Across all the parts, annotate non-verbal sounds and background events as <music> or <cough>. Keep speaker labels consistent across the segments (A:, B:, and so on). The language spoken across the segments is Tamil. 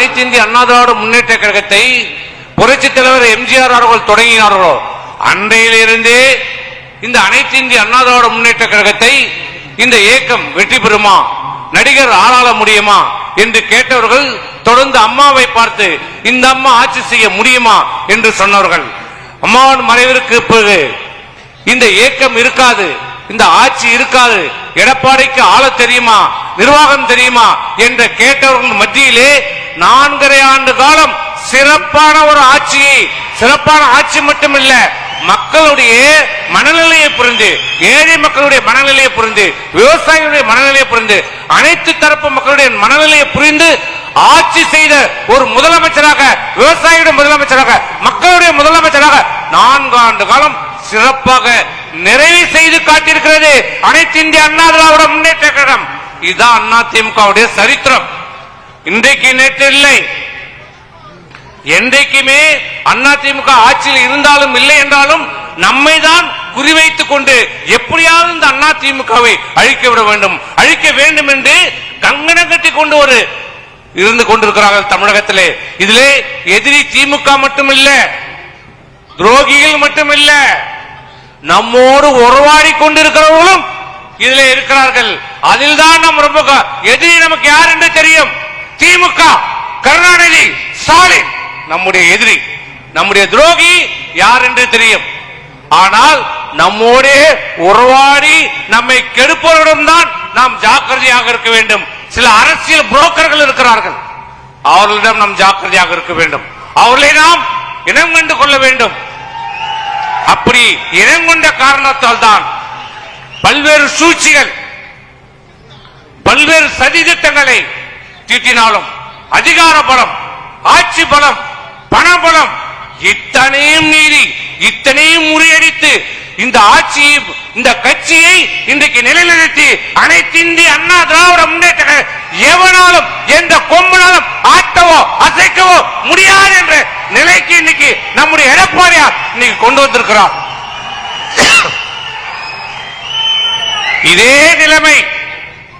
A: அனைத்து இந்திய அண்ணா திராவிட முன்னேற்ற கழகத்தை புரட்சி தலைவர் எம்ஜிஆர் அவர்கள் தொடங்கினார்களோ அன்றையிலிருந்தே இந்த அனைத்து இந்திய அண்ணா திராவிட முன்னேற்ற கழகத்தை இந்த இயக்கம் வெற்றி பெறுமா நடிகர் ஆளாள முடியுமா என்று கேட்டவர்கள் தொடர்ந்து அம்மாவை பார்த்து இந்த அம்மா ஆட்சி செய்ய முடியுமா என்று சொன்னவர்கள். அம்மாவின் மறைவிற்கு பிறகு இந்த இயக்கம் இருக்காது இந்த ஆட்சி இருக்காது எடப்பாடிக்கு ஆள தெரியுமா நிர்வாகம் தெரியுமா என்று கேட்டவர்கள் மத்தியிலே நான்கரை ஆண்டு காலம் சிறப்பான ஒரு ஆட்சியை சிறப்பான ஆட்சி மட்டுமில்ல மக்களுடைய மனநிலையை புரிந்து ஏழை மக்களுடைய மனநிலையை புரிந்து விவசாயிகளுடைய மனநிலையை புரிந்து அனைத்து தரப்பு மக்களுடைய மனநிலையை புரிந்து ஆட்சி செய்த ஒரு முதலமைச்சராக விவசாயியுடைய முதலமைச்சராக மக்களுடைய முதலமைச்சராக நான்கு ஆண்டு காலம் சிறப்பாக நிறைவு செய்து காட்டியிருக்கிறது அனைத்து இந்திய அண்ணா திராவிட முன்னேற்ற கழகம். இதுதான் அண்ணா திமுகவுடைய சரித்திரம். இன்றைக்கு நேற்று இல்லை. என்றைக்குமே அண்ணா திமுக ஆட்சியில் இருந்தாலும் இல்லை என்றாலும் நம்மை தான் குறிவைத்துக் கொண்டு எப்படியாவது இந்த அண்ணா திமுகவை அழிக்க விட வேண்டும். அழிக்க வேண்டும் என்று கங்கணம் கட்டி கொண்டு ஒரு இருந்து கொண்டிருக்கிறார்கள் தமிழகத்திலே. இதிலே எதிரி திமுக மட்டுமில்ல துரோகிகள் மட்டுமில்ல நம்மோடு உறவாடி கொண்டிருக்கிறவர்களும் இதிலே இருக்கிறார்கள். அதில் தான் நம் ரொம்ப எதிரி நமக்கு யார் என்று தெரியும். திமுக கருணாநிதி ஸ்டாலின் நம்முடைய எதிரி நம்முடைய துரோகி யார் என்று தெரியும். ஆனால் நம்மோடே உறவாடி நம்மை கெடுப்பவரிடம் தான் நாம் ஜாக்கிரதையாக இருக்க வேண்டும். சில அரசியல் புரோக்கர்கள் இருக்கிறார்கள். அவர்களிடம் நாம் ஜாக்கிரதையாக இருக்க வேண்டும். அவர்களை நாம் இனம் கண்டு கொள்ள வேண்டும். அப்படி இனம் கொண்ட காரணத்தால் தான் பல்வேறு சூழ்ச்சிகள் பல்வேறு சதி திட்டங்களை தீட்டினாலும் அதிகார பலம் ஆட்சி பலம் பண பலம் இத்தனையும் மீறி இத்தனையும் முறியடித்து இந்த ஆட்சியை இந்த கட்சியை இன்றைக்கு நிலைநிறுத்தி அனைத்து இந்திய அண்ணா திராவிட முன்னேற்ற எவனாலும் எந்த கொம்பனாலும் ஆட்டவோ அசைக்கவோ முடியாது என்ற நிலைக்கு இன்னைக்கு நம்முடைய எடப்பாடியார் இன்னைக்கு கொண்டு வந்திருக்கிறார். <coughs> இதே நிலைமை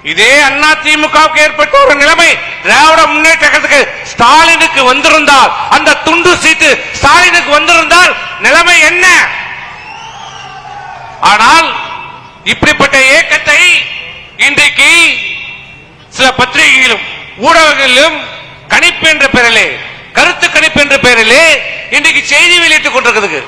A: இதே அண்ணா திமுகவுக்கு ஏற்பட்ட ஒரு நிலைமை திராவிட முன்னேற்றத்துக்கு ஸ்டாலினுக்கு வந்திருந்தால் அந்த துண்டு சீட்டு ஸ்டாலினுக்கு வந்திருந்தால் நிலைமை என்ன? ஆனால் இப்படிப்பட்ட இயக்கத்தை இன்றைக்கு சில பத்திரிகைகளிலும் ஊடகங்களிலும் கணிப்பு என்ற பெயரிலே கருத்து கணிப்பு என்ற பெயரிலே இன்றைக்கு செய்தி வெளியிட்டுக் கொண்டிருக்கிறது.